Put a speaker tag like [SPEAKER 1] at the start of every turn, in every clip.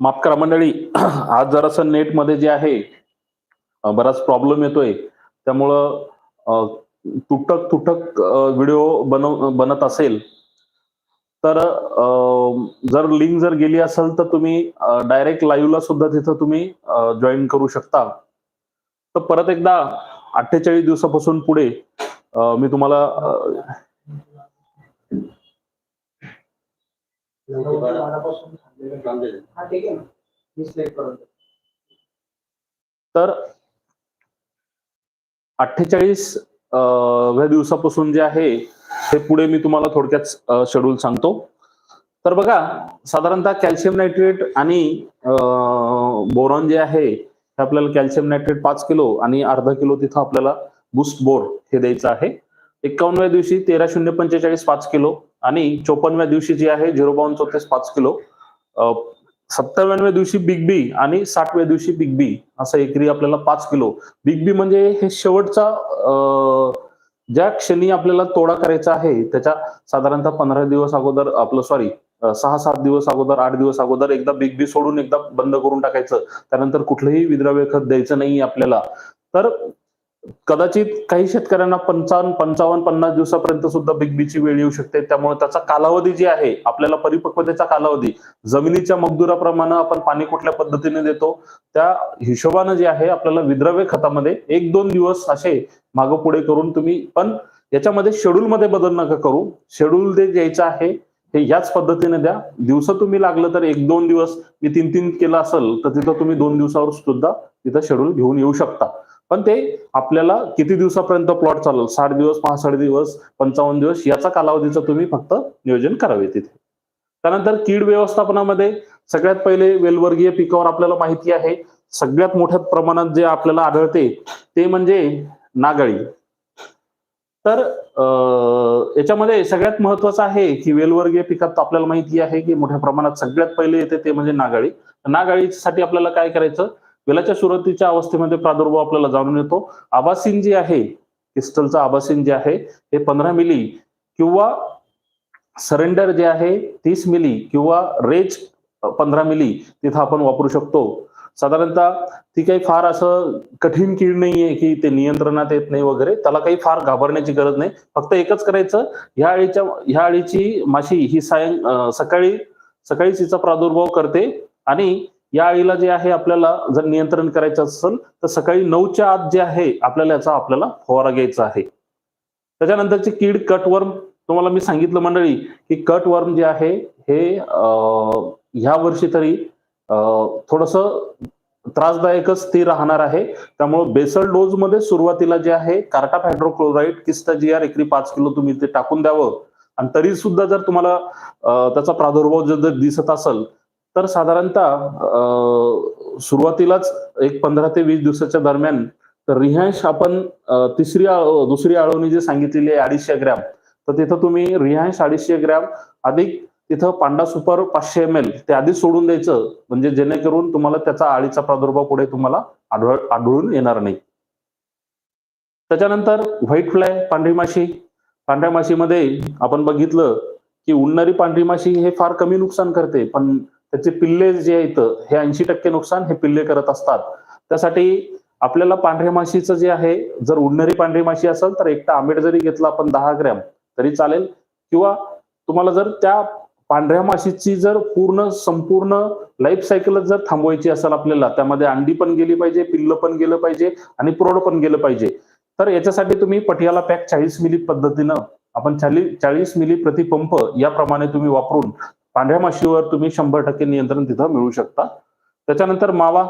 [SPEAKER 1] माफ करा मंडळी आज जरासं नेटमध्ये जे आहे बराच प्रॉब्लेम येतोय. त्यामुळं तुटक तुटक व्हिडिओ बनव बनत असेल तर जर लिंक जर गेली असेल तर तुम्ही डायरेक्ट लाईव्हला सुद्धा तिथं तुम्ही जॉईन करू शकता. तर परत एकदा अठ्ठेचाळीस दिवसापासून पुढे मी तुम्हाला आ,
[SPEAKER 2] हा.
[SPEAKER 1] तर अठ्ठेचाळीस व्या दिवसापासून जे आहे ते पुढे मी तुम्हाला थोडक्यात शेड्यूल सांगतो. तर बघा साधारणतः कॅल्शियम नायट्रेट आणि बोरॉन जे आहे हे आपल्याला कॅल्शियम नायट्रेट पाच किलो आणि अर्धा किलो तिथं आपल्याला बुस्ट बोर हे द्यायचं आहे. एकावन्नव्या दिवशी तेरा शून्य पंचेचाळीस पाच किलो आणि चोपन्नव्या दिवशी जी आहे झिरो बावन्न चौतीस पाच किलो. अ, सत्तावन्नव्या दिवशी बिग बी आणि साठव्या दिवशी बिग बी असा एकरी आपल्याला पाच किलो. बिग बी म्हणजे हे शेवटचा ज्या क्षणी आपल्याला तोडा करायचा आहे त्याच्या साधारणतः पंधरा दिवस अगोदर आपलं सॉरी सहा सात दिवस अगोदर आठ दिवस अगोदर एकदा बिग बी सोडून एकदा बंद करून टाकायचं. त्यानंतर कुठलंही विद्राव्य खत द्यायचं नाही आपल्याला. तर कदाचित काही शेतकऱ्यांना पंचावन्न पंचावन्न पन्नास दिवसापर्यंत सुद्धा बिग बीची वेळ येऊ शकते. त्यामुळे त्याचा कालावधी जी आहे आपल्याला परिपक्वतेचा कालावधी जमिनीच्या मगदुराप्रमाणे आपण पाणी कुठल्या पद्धतीने देतो त्या हिशोबानं जे आहे आपल्याला विद्रव्य खतामध्ये एक दोन दिवस असे मागं पुढे करून तुम्ही पण याच्यामध्ये शेड्यूल मध्ये बदल नका करू. शेड्यूल जे द्यायचं आहे हे याच पद्धतीने द्या. दिवस तुम्ही लागलं तर एक दोन दिवस मी तीन तीन केलं असेल तर तिथं तुम्ही दोन दिवसावर सुद्धा तिथं शेड्यूल घेऊन येऊ शकता. पण ते आपल्याला किती दिवसापर्यंत प्लॉट चालेल? साठ दिवस पासष्ट दिवस पंचावन्न दिवस याचा कालावधीचं तुम्ही फक्त नियोजन करावे तिथे. त्यानंतर कीड व्यवस्थापनामध्ये सगळ्यात पहिले वेलवर्गीय पिकावर आपल्याला माहिती आहे सगळ्यात मोठ्या प्रमाणात जे आपल्याला आढळते ते म्हणजे नागाळी. तर याच्यामध्ये सगळ्यात महत्वाचं आहे की वेलवर्गीय पिकात आपल्याला माहिती आहे की मोठ्या प्रमाणात सगळ्यात पहिले येते ते म्हणजे नागाळी. नागाळीसाठी आपल्याला काय करायचं वेलाच्या सुरुवातीच्या अवस्थेमध्ये प्रादुर्भाव आपल्याला जाणून येतो. आबासीन जे आहे क्रिस्टलचं आबासीन जे आहे हे पंधरा मिली किंवा सरेंडर जे आहे तीस मिली किंवा रेज पंधरा मिली तिथं आपण वापरू शकतो. साधारणतः ती काही फार असं कठीण कीड नाहीये की ते नियंत्रणात येत नाही वगैरे त्याला काही फार घाबरण्याची गरज नाही. फक्त एकच करायचं ह्या अळीच्या ह्या अळीची माशी ही सायं सकाळी सकाळीच तिचा प्रादुर्भाव करते आणि या अळीला जे आहे आपल्याला जर नियंत्रण करायचं असेल तर सकाळी नऊच्या आत जे आहे आपल्याला याचा आपल्याला फवारा घ्यायचा आहे. त्याच्यानंतरची कीड कटवर्म तुम्हाला मी सांगितलं मंडळी की कटवर्म जे आहे हे ह्या वर्षी तरी थोडस त्रासदायकच ती राहणार आहे. त्यामुळे बेसल डोजमध्ये सुरुवातीला जे आहे कार्टा हायड्रोक्लोराईड किस्टा जी आर एकरी पाच किलो तुम्ही ते टाकून द्यावं. आणि तरी सुद्धा जर तुम्हाला त्याचा प्रादुर्भाव जर दिसत असेल तर साधारणतः सुरुवातीलाच एक पंधरा ते वीस दिवसाच्या दरम्यान तर आपण तिसरी दुसरी आळवणी जी सांगितलेली आहे अडीचशे ग्रॅम तर तिथं तुम्ही रिहॅश अडीचशे ग्रॅम अधिक तिथं पांडा सुपर पाचशे एम एल ते आधीच सोडून द्यायचं म्हणजे जेणेकरून तुम्हाला त्याचा आळीचा प्रादुर्भाव पुढे तुम्हाला आढळ आढळून येणार नाही. त्याच्यानंतर व्हाईट फ्लाय पांढरी माशी. पांढऱ्या माशीमध्ये आपण बघितलं की उडणारी पांढरी माशी हे फार कमी नुकसान करते पण त्याचे पिल्ले जे आहेत हे ऐंशी टक्के नुकसान हे पिल्ले करत असतात. त्यासाठी आपल्याला पांढऱ्या माशीचं जे आहे जर उडणारी पांढरी माशी असेल तर एकटा आंबेड जरी घेतला आपण दहा ग्रॅम तरी चालेल. किंवा तुम्हाला जर त्या पांढऱ्या माशीची जर पूर्ण संपूर्ण लाईफ सायकल जर थांबवायची असेल आपल्याला त्यामध्ये अंडी पण गेली पाहिजे पिल्ल पण गेलं पाहिजे आणि प्रौढ पण गेलं पाहिजे तर याच्यासाठी तुम्ही पटियाला पॅक चाळीस मिली पद्धतीनं आपण चाळीस मिली प्रतिपंप याप्रमाणे तुम्ही वापरून पांढऱ्या माशीवर तुम्ही शंभर टक्के नियंत्रण तिथं मिळू शकता. त्याच्यानंतर मावा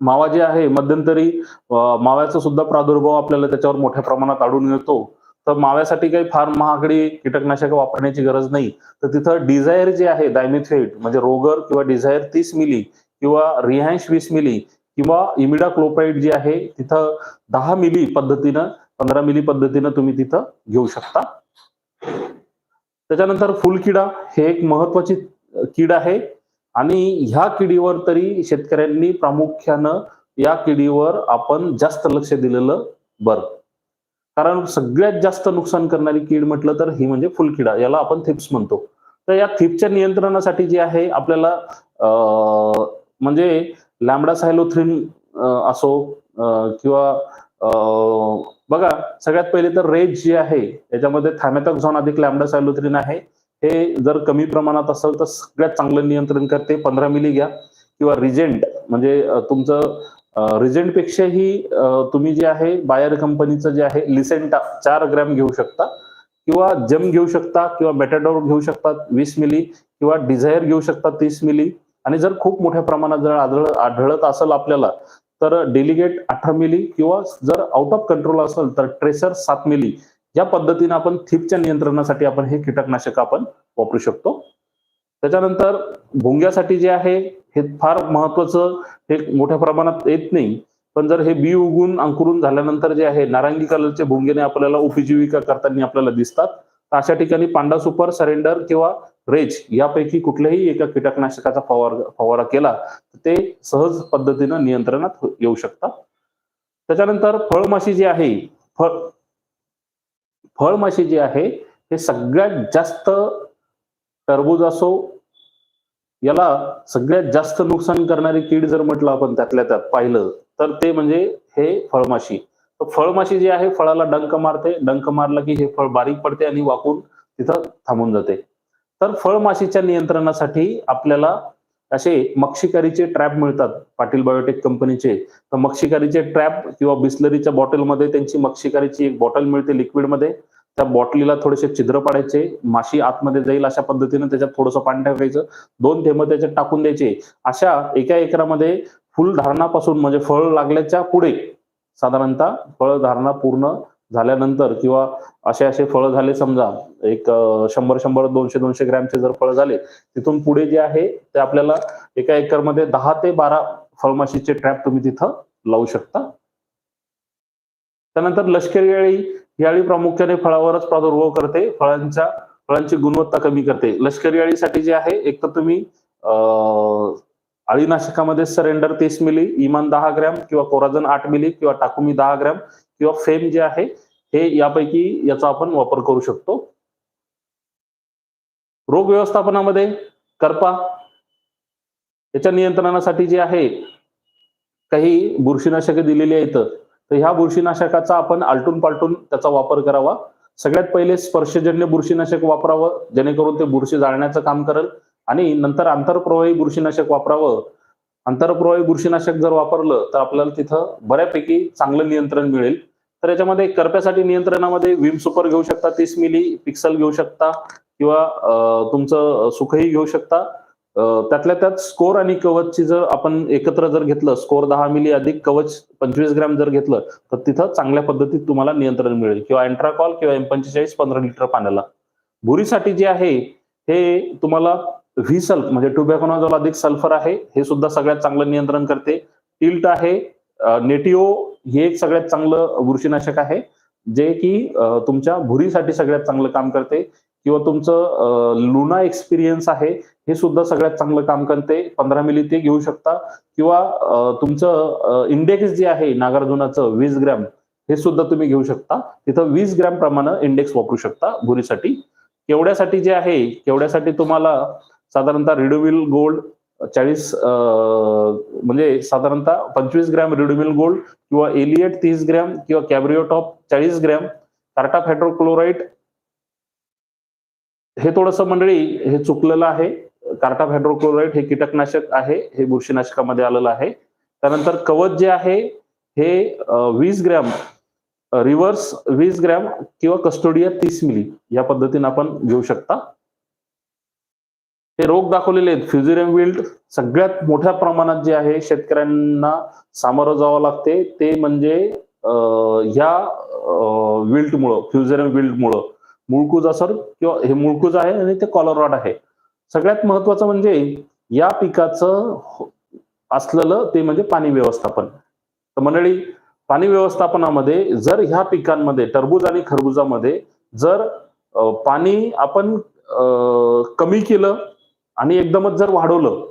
[SPEAKER 1] मावा जे आहे मध्यंतरी माव्याचा सुद्धा प्रादुर्भाव आपल्याला त्याच्यावर मोठ्या प्रमाणात आढळून येतो. तर माव्यासाठी काही फार महागडी कीटकनाशक वापरण्याची गरज नाही. तर तिथं डिझायर जे आहे डायमिथेट म्हणजे रोगर किंवा डिझायर तीस मिली किंवा रिहायश वीस मिली किंवा इमिडा क्लोपाईड जी आहे तिथं दहा मिली पद्धतीनं पंधरा मिली पद्धतीनं तुम्ही तिथं घेऊ शकता. त्याच्यानंतर फुलकिडा हे एक महत्वाची कीड आहे. आणि ह्या किडीवर तरी शेतकऱ्यांनी प्रामुख्यानं या किडीवर आपण जास्त लक्ष दिलेलं बरं. कारण सगळ्यात जास्त नुकसान करणारी कीड म्हटलं तर ही म्हणजे फुलकिडा याला आपण थिप्स म्हणतो. तर या थिपच्या नियंत्रणासाठी जे आहे आपल्याला म्हणजे लॅमडा सायलोथ्रिन असो किंवा बघा सगळ्यात पहिले तर रेज जे आहे याच्यामध्ये थॅमेथॉक्झॉन अधिक लॅमडा सायलोथ्रिन आहे. हे जर कमी प्रमाणात असेल तर सगळ्यात चांगलं नियंत्रण करते. पंधरा मिली घ्या. किंवा रिजेंट म्हणजे तुमचं रिजेंट पेक्षाही तुम्ही जे आहे बायर कंपनीचं जे आहे लिसेंटा चार ग्रॅम घेऊ शकता. किंवा जम घेऊ शकता किंवा मेटाडोर घेऊ शकता वीस मिली किंवा डिझायर घेऊ शकता तीस मिली आणि जर खूप मोठ्या प्रमाणात जर आढळ आढळत असेल आपल्याला तर डेलिगेट अठरा मिली किंवा जर आउट ऑफ कंट्रोल असेल तर ट्रेसर सात मिली या पद्धतीने आपण थिपच्या नियंत्रणासाठी आपण हे कीटकनाशक आपण वापरू शकतो. त्याच्यानंतर भोंग्यासाठी जे आहे हे फार महत्वाचं हे मोठ्या प्रमाणात येत नाही. पण जर हे बी उगून अंकुरून झाल्यानंतर जे आहे नारंगी कलरचे भोंगेने आपल्याला उपजीविका करताना आपल्याला दिसतात. तर अशा ठिकाणी पांडा सुपर सरेंडर किंवा रेच यापैकी कुठल्याही एका कीटकनाशकाचा फवार फवारा केला तर ते सहज पद्धतीनं नियंत्रणात हो, येऊ शकतात. त्याच्यानंतर फळमाशी जी आहे फळ फळमाशी जी आहे हे सगळ्यात जास्त टरबूज असो याला सगळ्यात जास्त नुकसान करणारी कीड जर म्हटलं आपण त्यातल्या त्यात पाहिलं तर ते म्हणजे हे फळमाशी. तर फळमाशी जी आहे फळाला डंक मारते डंक मारला की हे फळ बारीक पडते आणि वाकून तिथं थांबून जाते. तर फळमाशीच्या नियंत्रणासाठी आपल्याला असे मक्षिकारीचे ट्रॅप मिळतात. पाटील बायोटेक कंपनीचे तर मक्षिकारीचे ट्रॅप किंवा बिस्लरीच्या बॉटलमध्ये त्यांची मक्षिकारीची एक बॉटल मिळते लिक्विडमध्ये त्या बॉटलीला थोडेसे छिद्र पाडायचे. माशी आतमध्ये जाईल अशा पद्धतीने त्याच्यात थोडंसं पाणी टाकायचं. दोन थेंब त्याच्यात टाकून द्यायचे. अशा एका एकरामध्ये फुलधारणापासून म्हणजे फळ लागल्याच्या पुढे साधारणतः फळधारणा पूर्ण झाल्यानंतर किंवा असे असे फळ झाले समजा एक शंभर शंभर दोनशे दोनशे ग्रॅमचे जर फळ झाले तिथून पुढे जे आहे ते आपल्याला एका एकरमध्ये दहा ते बारा फळमाशीचे ट्रॅप तुम्ही तिथं लावू शकता. त्यानंतर लष्करी अळी ही अळी प्रामुख्याने फळावरच प्रादुर्भाव करते फळांच्या फळांची गुणवत्ता कमी करते. लष्करी अळीसाठी जे आहे एक तर तुम्ही अळीनाशकामध्ये सरेंडर तीस मिली इमान दहा ग्रॅम किंवा कोराजन आठ मिली किंवा टाकुमी दहा ग्रॅम किंवा फेम जे आहे हे यापैकी याचा आपण वापर करू शकतो. रोग व्यवस्थापनामध्ये करपा याच्या नियंत्रणासाठी जे आहे काही बुरशीनाशके दिलेली आहेत तर ह्या बुरशीनाशकाचा आपण आलटून पालटून त्याचा वापर करावा. सगळ्यात पहिले स्पर्शजन्य बुरशीनाशक वापरावं जेणेकरून ते बुरशी जाळण्याचं काम करेल आणि नंतर आंतरप्रवाही बुरशीनाशक वापरावं. आंतरप्रवाही बुरशीनाशक जर वापरलं तर आपल्याला तिथं बऱ्यापैकी चांगलं नियंत्रण मिळेल. तर याच्यामध्ये करप्यासाठी नियंत्रणामध्ये विम सुपर घेऊ शकता तीस मिली पिक्सल घेऊ शकता किंवा तुमचं सुखही घेऊ शकता. त्यातल्या त्यात स्कोर आणि कवचची जर आपण एकत्र जर घेतलं स्कोर दहा मिली अधिक कवच पंचवीस ग्रॅम जर घेतलं तर तिथं चांगल्या पद्धतीत तुम्हाला नियंत्रण मिळेल. किंवा अँट्राकॉल किंवा एम पंचेचाळीस पंधरा लिटर पाण्याला. भुरीसाठी जे आहे हे तुम्हाला व्ही सल्फ म्हणजे टुबॅकोनॉझॉल अधिक सल्फर आहे हे सुद्धा सगळ्यात चांगलं नियंत्रण करते. टिल्ट आहे नेटिओ हे एक सगळ्यात चांगलं बुरशीनाशक आहे जे की तुमच्या भुरीसाठी सगळ्यात चांगलं काम करते. किंवा तुमचं लुना एक्सपिरियन्स आहे हे सुद्धा सगळ्यात चांगलं काम करते. पंधरा मिली ते घेऊ शकता. किंवा तुमचं इंडेक्स जे आहे नागार्जुनाचं वीस ग्रॅम हे सुद्धा तुम्ही घेऊ शकता. तिथं वीस ग्रॅम प्रमाणे इंडेक्स वापरू शकता भुरीसाठी. केवड्यासाठी जे आहे केवड्यासाठी तुम्हाला साधारणतः रिडोविल गोल्ड चाळीस म्हणजे साधारणतः पंचवीस ग्रॅम रिडोविल गोल्ड किंवा एलिएट तीस ग्रॅम किंवा कॅब्रिओटॉप चाळीस ग्रॅम कार्टा हायड्रोक्लोराईड हे थोडस मंडळी हे चुकलेलं आहे. कार्टा हायड्रोक्लोराईड हे कीटकनाशक आहे हे बुरशीनाशकामध्ये आलेलं आहे. त्यानंतर कवच जे आहे हे वीस ग्रॅम रिव्हर्स वीस ग्रॅम किंवा कस्टोडिया तीस मिली या पद्धतीने आपण घेऊ शकता. हे रोग दाखवलेले आहेत. फ्युझिरियम विल्ड सगळ्यात मोठ्या प्रमाणात जे आहे शेतकऱ्यांना सामोरं जावं लागते. ते म्हणजे ह्या विल्टमुळं फ्युझिरियम विल्टमुळं मुळकूज असर किंवा हे मुळकूज आहे आणि ते कॉलरॉड आहे. सगळ्यात महत्वाचं म्हणजे या पिकाचं हो, असलेलं ते म्हणजे पाणी व्यवस्थापन. तर मंडळी पाणी व्यवस्थापनामध्ये जर ह्या पिकांमध्ये टरबूज आणि खरबुजामध्ये जर पाणी आपण कमी केलं आणि एकदमच जर वाढवलं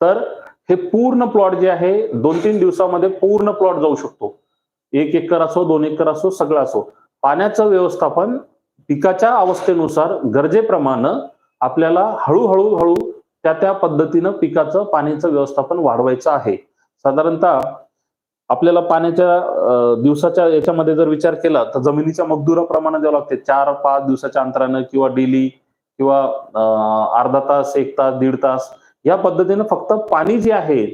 [SPEAKER 1] तर हे पूर्ण प्लॉट जे आहे दोन तीन दिवसामध्ये पूर्ण प्लॉट जाऊ शकतो. एक एकर असो दोन एकर असो सगळं असो. पाण्याचं व्यवस्थापन पिकाच्या अवस्थेनुसार गरजेप्रमाणे आपल्याला हळूहळू हळू त्या त्या पद्धतीनं पिकाचं पाण्याचं व्यवस्थापन वाढवायचं आहे. साधारणतः आपल्याला पाण्याच्या दिवसाच्या याच्यामध्ये जर विचार केला तर जमिनीच्या मजदुराप्रमाणे द्यावं लागते. चार पाच दिवसाच्या अंतरानं किंवा डेली किंवा अर्धा तास एक तास दीड तास या पद्धतीनं फक्त पाणी जे आहे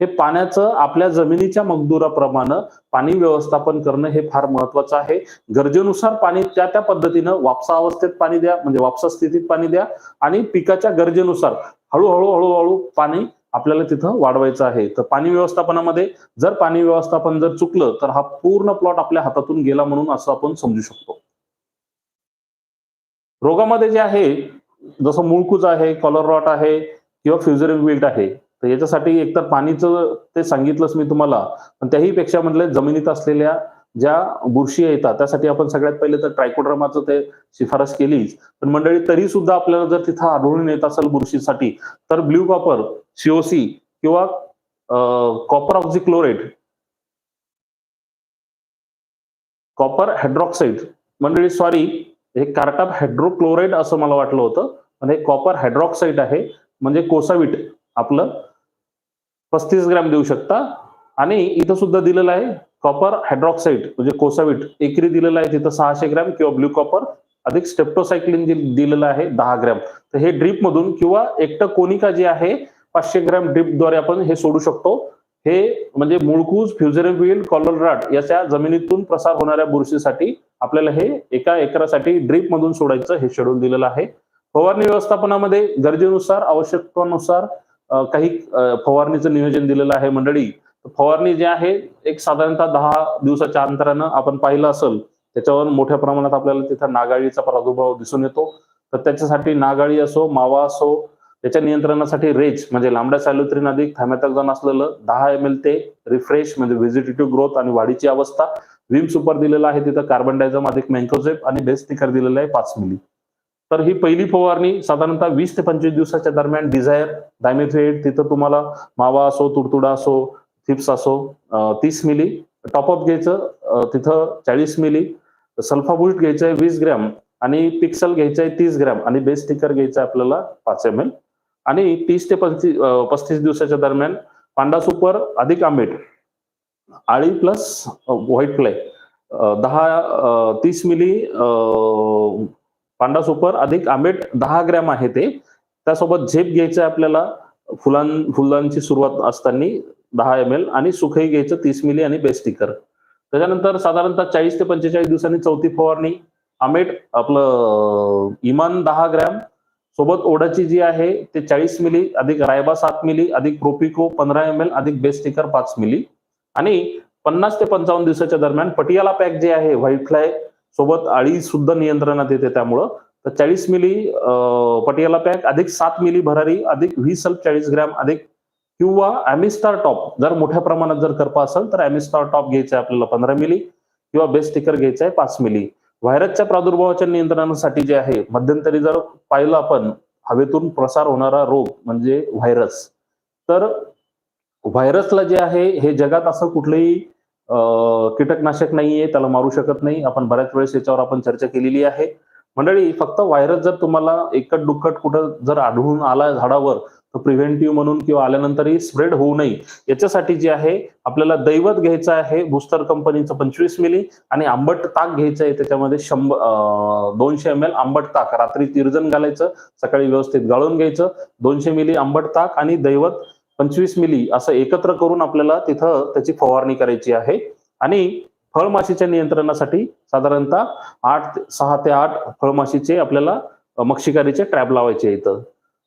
[SPEAKER 1] हे पाण्याचं आपल्या जमिनीच्या मगदुराप्रमाणे पाणी व्यवस्थापन करणं हे फार महत्वाचं आहे. गरजेनुसार पाणी त्या त्या पद्धतीनं वापसा अवस्थेत पाणी द्या म्हणजे वापसा स्थितीत पाणी द्या आणि पिकाच्या गरजेनुसार हळूहळू हळूहळू पाणी आपल्याला तिथं वाढवायचं आहे. तर पाणी व्यवस्थापनामध्ये जर पाणी व्यवस्थापन जर चुकलं तर हा पूर्ण प्लॉट आपल्या हातातून गेला म्हणून असं आपण समजू शकतो. रोगामध्ये जे आहे जसं मुळकूज आहे कॉलर रॉट आहे किंवा फ्युजरिंग विल्ट आहे तर याच्यासाठी एकतर पाणीचं ते सांगितलंच मी तुम्हाला पण त्याही पेक्षा म्हटलं जमिनीत असलेल्या ज्या बुरशी येतात त्यासाठी आपण सगळ्यात पहिले तर ट्रायकोड्रामाचं ते शिफारस केलीच. पण मंडळी तरी सुद्धा आपल्याला जर तिथं आढळून येत असेल बुरशीसाठी तर ब्ल्यू कॉपर सीओसी किंवा कॉपर ऑक्झिक्लोरेट कॉपर हायड्रॉक्साईड मंडळी सॉरी हे कार्टाप हायड्रोक्लोराईड असं मला वाटलं होतं. पण हे कॉपर हायड्रॉक्साईड आहे. म्हणजे कोसावीट आपलं पस्तीस ग्रॅम देऊ शकता. आणि इथं सुद्धा दिलेलं आहे कॉपर हायड्रॉक्साईड म्हणजे कोसावीट. एकरी दिलेलं आहे तिथं सहाशे ग्रॅम किंवा ब्ल्यू कॉपर अधिक स्टेप्टोसायक्लिन जे दिलेलं आहे दहा ग्रॅम. तर हे ड्रीप मधून किंवा एकटं कोनिका जे आहे पाचशे ग्रॅम ड्रीपद्वारे आपण हे सोडू शकतो. हे म्हणजे मुळकूज फ्युजरेबिल कॉलराट याच्या जमिनीतून प्रसार होणाऱ्या बुरशीसाठी आपल्याला हे एका एकरासाठी ड्रीप मधून सोडायचं हे शेड्यूल दिलेलं आहे. फवारणी व्यवस्थापनामध्ये गरजेनुसार आवश्यकतेनुसार काही फवारणीचं नियोजन दिलेलं आहे मंडळी. फवारणी जी आहे एक साधारणतः दहा दिवसाच्या अंतरानं आपण पाहिलं असेल त्याच्यावर मोठ्या प्रमाणात आपल्याला तिथं नागाळीचा प्रादुर्भाव दिसून येतो. तर त्याच्यासाठी नागाळी असो मावा असो त्याच्या नियंत्रणासाठी रेच म्हणजे लांबड्या सॅल्युथ्रिन अधिक थायमॅथॅक्झॉन असलेलं दहा एम एल ते रिफ्रेश म्हणजे व्हेजिटेटिव्ह ग्रोथ आणि वाढीची अवस्था विम सुपर दिलेला आहे तिथं कार्बन डायझम अधिक मँकोझेप आणि बेस्ट स्टिकर दिलेलं आहे पाच मिली तर ही पहिली फवारणी साधारणतः वीस ते पंचवीस दिवसाच्या दरम्यान डिझायर डायमेथेड तिथं तुम्हाला मावा असो तुडतुडा असो थिप्स असो तीस मिली टॉपअप घ्यायचं तिथं चाळीस मिली सल्फाबुल्ट घ्यायचं आहे वीस ग्रॅम आणि पिक्सल घ्यायचं आहे तीस ग्रॅम आणि बेस्ट स्टिकर घ्यायचं आहे आपल्याला पाच एम एल आणि तीस ते पंचवीस पस्तीस दिवसाच्या दरम्यान पांडा सुपर अधिक आंबेट आळी प्लस व्हाईट फ्लाय दहा तीस मिली पांडा सुपर अधिक आंबेट दहा ग्रॅम आहे ते. त्यासोबत झेप घ्यायचं आहे आपल्याला फुलां फुलांची सुरुवात असताना दहा एम एल आणि सुखई घ्यायचं तीस मिली आणि बेस्टिकर त्याच्यानंतर साधारणतः चाळीस ते पंचेचाळीस दिवसांनी चौथी फवारणी आंबेट आपलं इमान दहा ग्रॅम सोबत ओढाची जी आहे ते चाळीस मिली अधिक रायबा सात मिली अधिक प्रोपिको पंधरा एम एल अधिक बेस्टिकर पाच मिली. आणि पन्नास ते पंचावन्न दिवसाच्या दरम्यान पटियाला पॅक जे आहे व्हाईट फ्लाय सोबत आळी सुद्धा नियंत्रणात येते त्यामुळं. तर चाळीस मिली पटियाला पॅक अधिक सात मिली भरारी अधिक व्ही सल्फ चाळीस ग्रॅम अधिक किंवा ॲमिस्टार टॉप जर मोठ्या प्रमाणात जर करपा असेल तर ॲमिस्टार टॉप घ्यायचं आहे आपल्याला पंधरा मिली किंवा बेस्ट स्टिकर घ्यायचा आहे पाच मिली. व्हायरसच्या प्रादुर्भावाच्या नियंत्रणासाठी जे आहे मध्यंतरी जर पाहिलं आपण हवेतून प्रसार होणारा रोग म्हणजे व्हायरस. तर व्हायरसला जे आहे हे जगात असं कुठलंही कीटकनाशक नाहीये त्याला मारू शकत नाही. आपण बऱ्याच वेळेस याच्यावर आपण चर्चा केलेली आहे. मंडळी फक्त व्हायरस जर तुम्हाला एकट दुक्कट कुठं जर आढळून आला झाडावर तर प्रिव्हेंटिव्ह म्हणून किंवा आल्यानंतरही स्प्रेड होऊ नये. याच्यासाठी जे आहे आपल्याला दैवत घ्यायचं आहे बुस्टर कंपनीचं पंचवीस मिली आणि आंबट ताक घ्यायचं आहे त्याच्यामध्ये शंभर दोनशे एम एल आंबट ताक. रात्री तिरजन घालायचं सकाळी व्यवस्थित गाळून घ्यायचं दोनशे मिली आंबट ताक आणि दैवत पंचवीस मिली असं एकत्र करून आपल्याला तिथं त्याची फवारणी करायची आहे. आणि फळमाशीच्या नियंत्रणासाठी साधारणतः आठ सहा ते आठ फळमाशीचे आपल्याला मक्षिकारीचे ट्रॅप लावायचे इथं.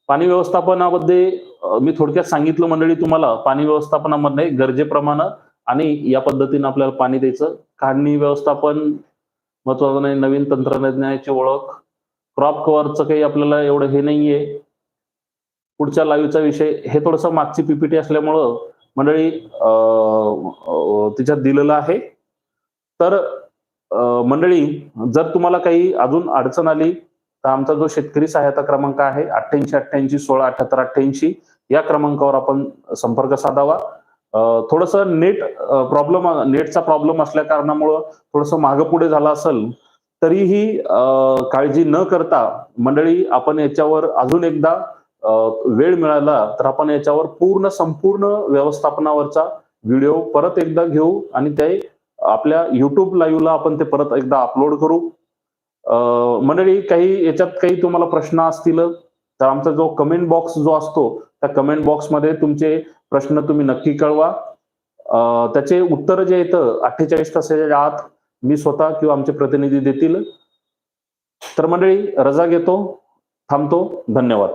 [SPEAKER 1] पाणी व्यवस्थापनामध्ये मी थोडक्यात सांगितलं मंडळी तुम्हाला पाणी व्यवस्थापनामध्ये गरजेप्रमाणे आणि या पद्धतीने आपल्याला पाणी द्यायचं. काढणी व्यवस्थापन महत्वाचं नाही नवीन तंत्रज्ञानाची ओळख क्रॉप कव्हरचं काही आपल्याला एवढं हे नाहीये. पुढच्या लाईव्हचा विषय हे थोडस मागची पीपीटी असल्यामुळं मंडळी तिच्यात दिलेलं आहे. तर मंडळी जर तुम्हाला काही अजून अडचण आली तर आमचा जो शेतकरी सहायता क्रमांक आहे अठ्ठ्याऐंशी अठ्ठ्याऐंशी सोळा अठ्याहत्तर अठ्ठ्याऐंशी या क्रमांकावर आपण संपर्क साधावा. थोडस नेट प्रॉब्लेम नेटचा प्रॉब्लेम असल्या कारणामुळं थोडस मागं पुढे झालं असेल तरीही काळजी न करता मंडळी आपण याच्यावर अजून एकदा वेळ मिळाला तर आपण याच्यावर पूर्ण संपूर्ण व्यवस्थापनावरचा व्हिडिओ परत एकदा घेऊ आणि ते आपल्या युट्यूब लाईव्हला आपण ते परत एकदा अपलोड करू. मंडळी काही याच्यात काही तुम्हाला प्रश्न असतील तर आमचा जो कमेंट बॉक्स जो असतो त्या कमेंट बॉक्समध्ये तुमचे प्रश्न तुम्ही नक्की कळवा. त्याचे उत्तर जे येतं अठ्ठेचाळीस तासाच्या आत मी स्वतः किंवा आमचे प्रतिनिधी देतील. तर मंडळी रजा घेतो थांबतो धन्यवाद.